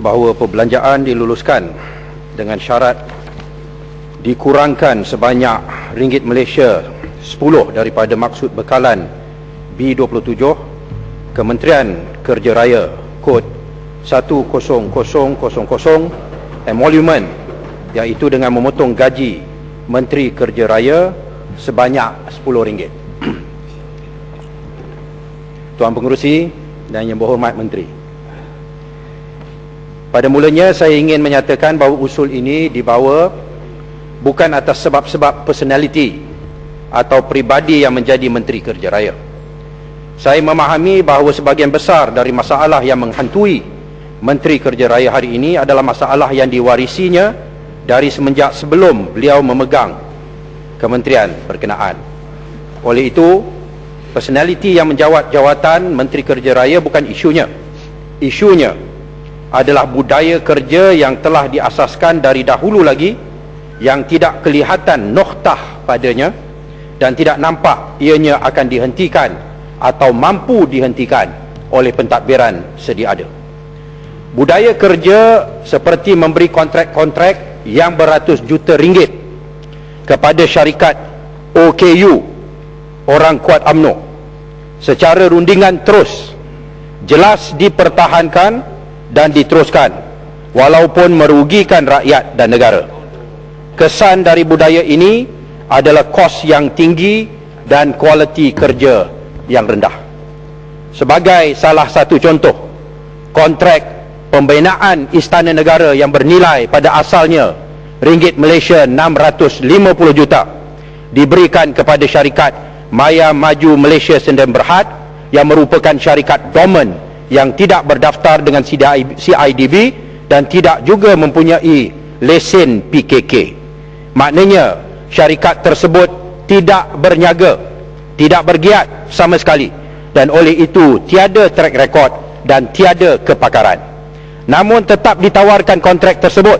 bahawa perbelanjaan diluluskan dengan syarat dikurangkan sebanyak ringgit Malaysia 10 daripada maksud bekalan B27 Kementerian Kerja Raya kod 10000 emolument iaitu dengan memotong gaji Menteri Kerja Raya sebanyak RM10. Tuan Pengerusi dan Yang Berhormat Menteri. Pada mulanya saya ingin menyatakan bahawa usul ini dibawa bukan atas sebab-sebab personality atau pribadi yang menjadi Menteri Kerja Raya. Saya memahami bahawa sebahagian besar dari masalah yang menghantui Menteri Kerja Raya hari ini adalah masalah yang diwarisinya dari semenjak sebelum beliau memegang kementerian berkenaan. Oleh itu, personality yang menjawat jawatan Menteri Kerja Raya bukan isunya. Isunya adalah budaya kerja yang telah diasaskan dari dahulu lagi yang tidak kelihatan noktah padanya dan tidak nampak ianya akan dihentikan atau mampu dihentikan oleh pentadbiran sedia ada. Budaya kerja seperti memberi kontrak-kontrak yang beratus juta ringgit kepada syarikat OKU orang kuat AMNO secara rundingan terus jelas dipertahankan dan diteruskan walaupun merugikan rakyat dan negara. Kesan dari budaya ini adalah kos yang tinggi dan kualiti kerja yang rendah. Sebagai salah satu contoh, kontrak pembinaan istana negara yang bernilai pada asalnya ringgit Malaysia 650 juta diberikan kepada syarikat Maya Maju Malaysia Sdn Berhad yang merupakan syarikat dormant yang tidak berdaftar dengan CIDB dan tidak juga mempunyai lesen PKK. Maknanya syarikat tersebut tidak berniaga, tidak bergiat sama sekali dan oleh itu tiada track record dan tiada kepakaran. Namun tetap ditawarkan kontrak tersebut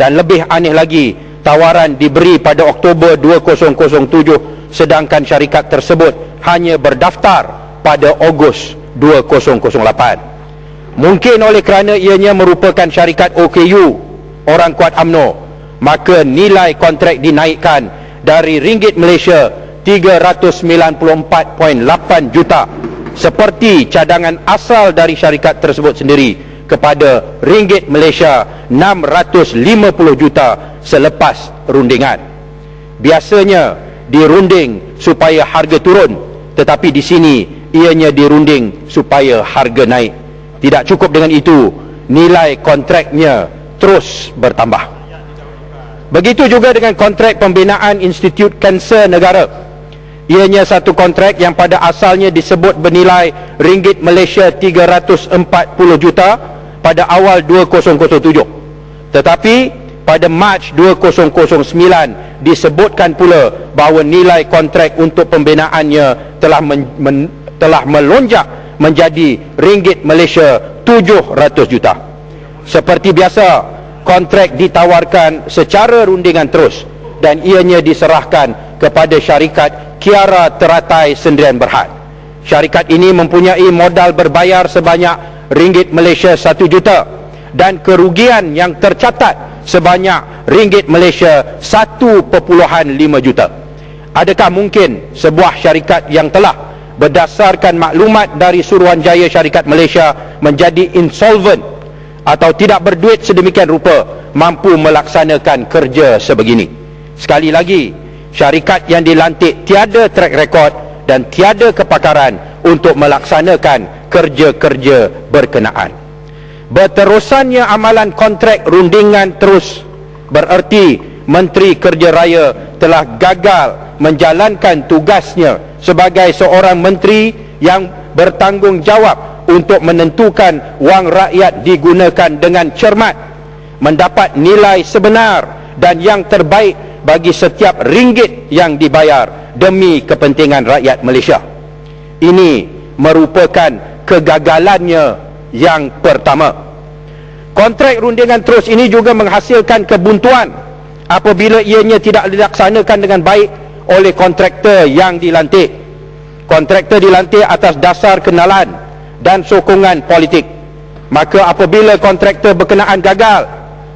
dan lebih aneh lagi tawaran diberi pada Oktober 2007 sedangkan syarikat tersebut hanya berdaftar pada Ogos 2008 mungkin oleh kerana ianya merupakan syarikat OKU orang kuat AMNO maka nilai kontrak dinaikkan dari ringgit Malaysia 394.8 juta seperti cadangan asal dari syarikat tersebut sendiri kepada ringgit Malaysia 650 juta selepas rundingan. Biasanya dirunding supaya harga turun tetapi di sini ianya dirunding supaya harga naik. Tidak cukup dengan itu nilai kontraknya terus bertambah. Begitu juga dengan kontrak pembinaan Institut Kanser Negara. Ianya satu kontrak yang pada asalnya disebut bernilai ringgit Malaysia 340 juta pada awal 2007 tetapi pada Mac 2009 disebutkan pula bahawa nilai kontrak untuk pembinaannya telah men, men, telah melonjak menjadi ringgit Malaysia 700 juta. Seperti biasa, kontrak ditawarkan secara rundingan terus dan ianya diserahkan kepada syarikat Kiara Teratai Sendirian Berhad. Syarikat ini mempunyai modal berbayar sebanyak ringgit Malaysia 1 juta dan kerugian yang tercatat sebanyak ringgit Malaysia 1.5 juta. Adakah mungkin sebuah syarikat yang telah berdasarkan maklumat dari Suruhanjaya Syarikat Malaysia menjadi insolvent atau tidak berduit sedemikian rupa mampu melaksanakan kerja sebegini. Sekali lagi, syarikat yang dilantik tiada track record dan tiada kepakaran untuk melaksanakan kerja-kerja berkenaan. Berterusannya amalan kontrak rundingan terus bererti Menteri Kerja Raya telah gagal menjalankan tugasnya sebagai seorang menteri yang bertanggungjawab untuk menentukan wang rakyat digunakan dengan cermat mendapat nilai sebenar dan yang terbaik bagi setiap ringgit yang dibayar demi kepentingan rakyat Malaysia. Ini merupakan kegagalannya yang pertama. Kontrak rundingan terus ini juga menghasilkan kebuntuan apabila ianya tidak dilaksanakan dengan baik oleh kontraktor yang dilantik. Kontraktor dilantik atas dasar kenalan dan sokongan politik. maka apabila kontraktor berkenaan gagal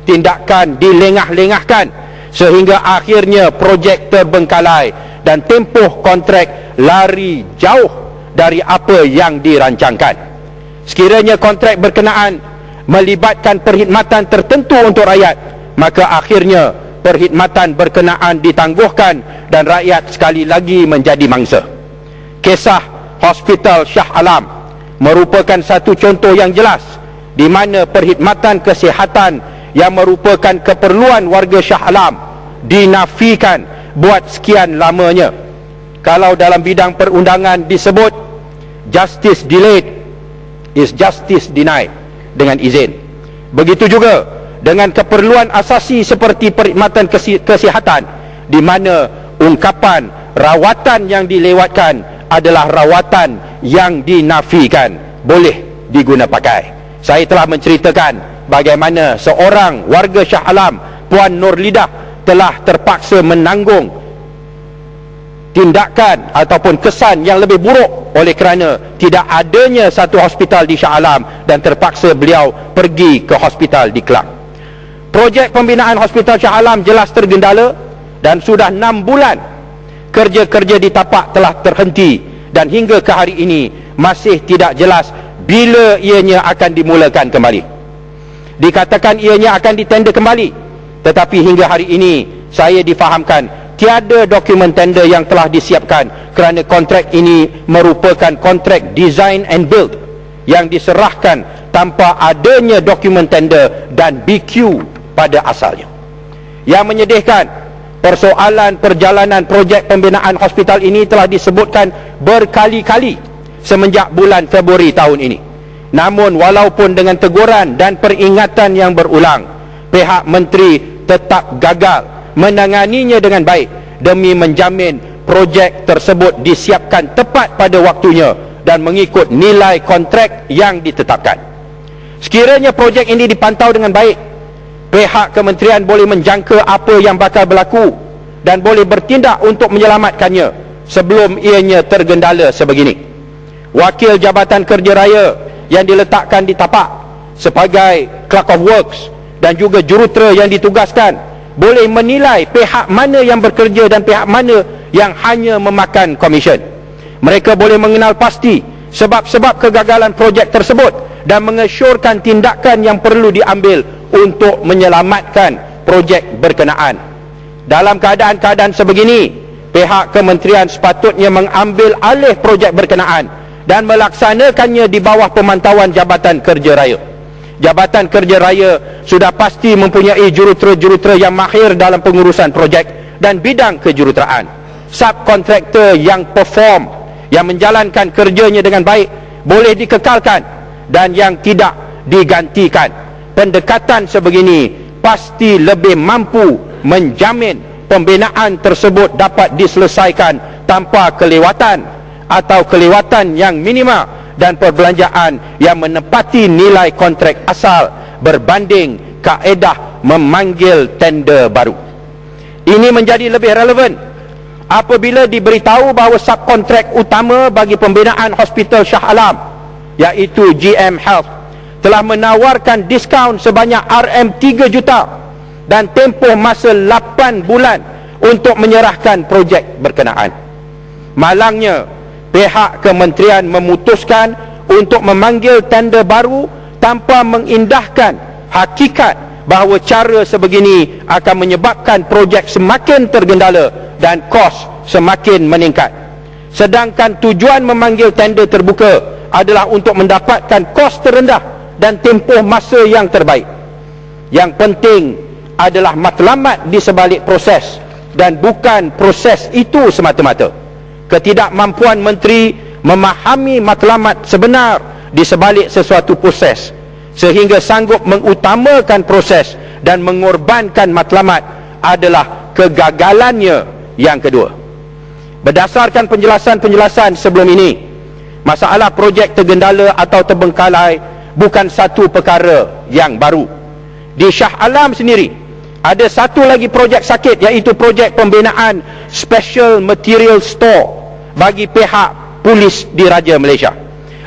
tindakan dilengah-lengahkan sehingga akhirnya projek terbengkalai dan tempoh kontrak lari jauh dari apa yang dirancangkan sekiranya kontrak berkenaan melibatkan perkhidmatan tertentu untuk rakyat maka akhirnya perkhidmatan berkenaan ditangguhkan dan rakyat sekali lagi menjadi mangsa. Kisah hospital Shah Alam merupakan satu contoh yang jelas di mana perkhidmatan kesihatan yang merupakan keperluan warga Shah Alam dinafikan buat sekian lamanya. Kalau dalam bidang perundangan disebut justice delayed is justice denied dengan izin. Begitu juga dengan keperluan asasi seperti perkhidmatan kesihatan di mana ungkapan rawatan yang dilewatkan adalah rawatan yang dinafikan boleh diguna pakai. Saya telah menceritakan bagaimana seorang warga Shah Alam Puan Nur Lidah telah terpaksa menanggung tindakan ataupun kesan yang lebih buruk oleh kerana tidak adanya satu hospital di Shah Alam dan terpaksa beliau pergi ke hospital di Kelang projek pembinaan hospital Shah Alam jelas tergendala dan sudah 6 bulan kerja-kerja di tapak telah terhenti dan hingga ke hari ini masih tidak jelas bila ianya akan dimulakan kembali. Dikatakan ianya akan ditender kembali tetapi hingga hari ini saya difahamkan tiada dokumen tender yang telah disiapkan kerana kontrak ini merupakan kontrak design and build yang diserahkan tanpa adanya dokumen tender dan BQ pada asalnya yang menyedihkan persoalan perjalanan projek pembinaan hospital ini telah disebutkan berkali-kali semenjak bulan Februari tahun ini. Namun walaupun dengan teguran dan peringatan yang berulang, pihak menteri tetap gagal menanganinya dengan baik demi menjamin projek tersebut disiapkan tepat pada waktunya dan mengikut nilai kontrak yang ditetapkan. Sekiranya projek ini dipantau dengan baik, pihak kementerian boleh menjangka apa yang bakal berlaku dan boleh bertindak untuk menyelamatkannya sebelum ianya tergendala sebegini. Wakil Jabatan Kerja Raya yang diletakkan di tapak sebagai clerk of works dan juga jurutera yang ditugaskan boleh menilai pihak mana yang bekerja dan pihak mana yang hanya memakan komisen mereka boleh mengenal pasti sebab-sebab kegagalan projek tersebut dan mengesyorkan tindakan yang perlu diambil untuk menyelamatkan projek berkenaan dalam keadaan-keadaan sebegini pihak kementerian sepatutnya mengambil alih projek berkenaan dan melaksanakannya di bawah pemantauan Jabatan Kerja Raya. Jabatan Kerja Raya sudah pasti mempunyai jurutera-jurutera yang mahir dalam pengurusan projek dan bidang kejuruteraan. Subkontraktor yang perform, yang menjalankan kerjanya dengan baik, boleh dikekalkan dan yang tidak digantikan. Pendekatan sebegini pasti lebih mampu menjamin pembinaan tersebut dapat diselesaikan tanpa kelewatan atau kelewatan yang minima dan perbelanjaan yang menepati nilai kontrak asal berbanding kaedah memanggil tender baru. Ini menjadi lebih relevan apabila diberitahu bahawa subkontrak utama bagi pembinaan Hospital Shah Alam iaitu GM Health telah menawarkan diskaun sebanyak RM3 juta dan tempoh masa 8 bulan untuk menyerahkan projek berkenaan. Malangnya pihak kementerian memutuskan untuk memanggil tender baru tanpa mengindahkan hakikat bahawa cara sebegini akan menyebabkan projek semakin tergendala dan kos semakin meningkat sedangkan tujuan memanggil tender terbuka adalah untuk mendapatkan kos terendah dan tempoh masa yang terbaik. Yang penting adalah matlamat di sebalik proses dan bukan proses itu semata-mata. Ketidakmampuan menteri memahami matlamat sebenar di sebalik sesuatu proses sehingga sanggup mengutamakan proses dan mengorbankan matlamat adalah kegagalannya yang kedua. Berdasarkan penjelasan-penjelasan sebelum ini masalah projek tergendala atau terbengkalai bukan satu perkara yang baru. Di Shah Alam sendiri ada satu lagi projek sakit iaitu projek pembinaan Special Material Store bagi pihak polis di Raja Malaysia.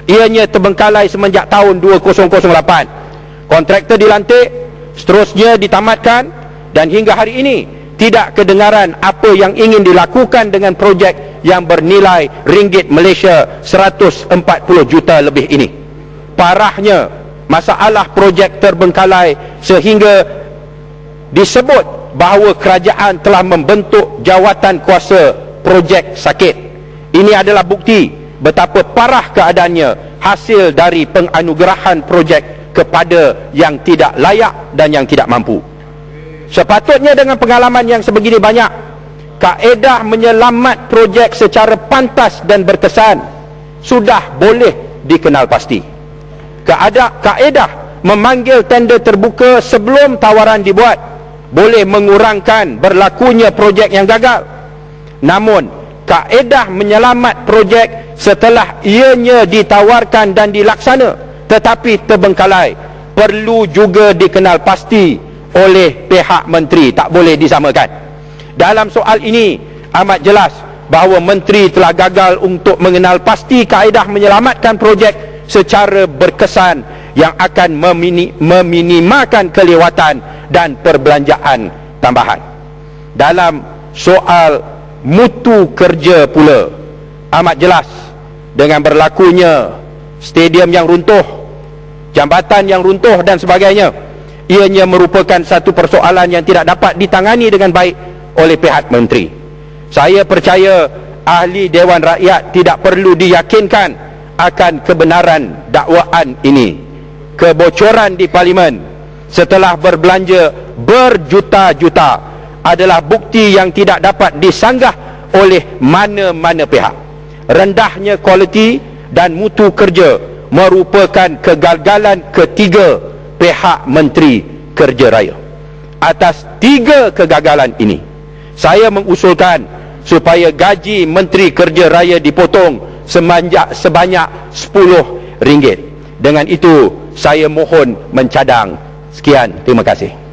ianya terbengkalai semenjak tahun 2008 kontraktor dilantik seterusnya ditamatkan dan hingga hari ini tidak kedengaran apa yang ingin dilakukan dengan projek yang bernilai ringgit Malaysia 140 juta lebih ini parahnya masalah projek terbengkalai sehingga disebut bahawa kerajaan telah membentuk jawatan kuasa projek sakit. Ini adalah bukti betapa parah keadaannya hasil dari penganugerahan projek kepada yang tidak layak dan yang tidak mampu. Sepatutnya dengan pengalaman yang sebegini banyak kaedah menyelamat projek secara pantas dan berkesan sudah boleh dikenal pasti kaedah, kaedah memanggil tender terbuka sebelum tawaran dibuat. Boleh mengurangkan berlakunya projek yang gagal. Namun kaedah menyelamat projek setelah ianya ditawarkan dan dilaksana tetapi terbengkalai. Perlu juga dikenal pasti oleh pihak menteri. Tak boleh disamakan. Dalam soal ini amat jelas bahawa menteri telah gagal untuk mengenal pasti kaedah menyelamatkan projek secara berkesan yang akan memini, meminimakan kelewatan dan perbelanjaan tambahan. Dalam soal mutu kerja pula amat jelas dengan berlakunya stadium yang runtuh jambatan yang runtuh dan sebagainya ianya merupakan satu persoalan yang tidak dapat ditangani dengan baik oleh pihak menteri. Saya percaya ahli Dewan Rakyat tidak perlu diyakinkan akan kebenaran dakwaan ini kebocoran di parlimen setelah berbelanja berjuta-juta adalah bukti yang tidak dapat disanggah oleh mana-mana pihak. Rendahnya kualiti dan mutu kerja merupakan kegagalan ketiga pihak Menteri Kerja Raya. Atas tiga kegagalan ini, saya mengusulkan supaya gaji Menteri Kerja Raya dipotong sebanyak sebanyak 10 ringgit. Dengan itu, saya mohon mencadang. Sekian, terima kasih.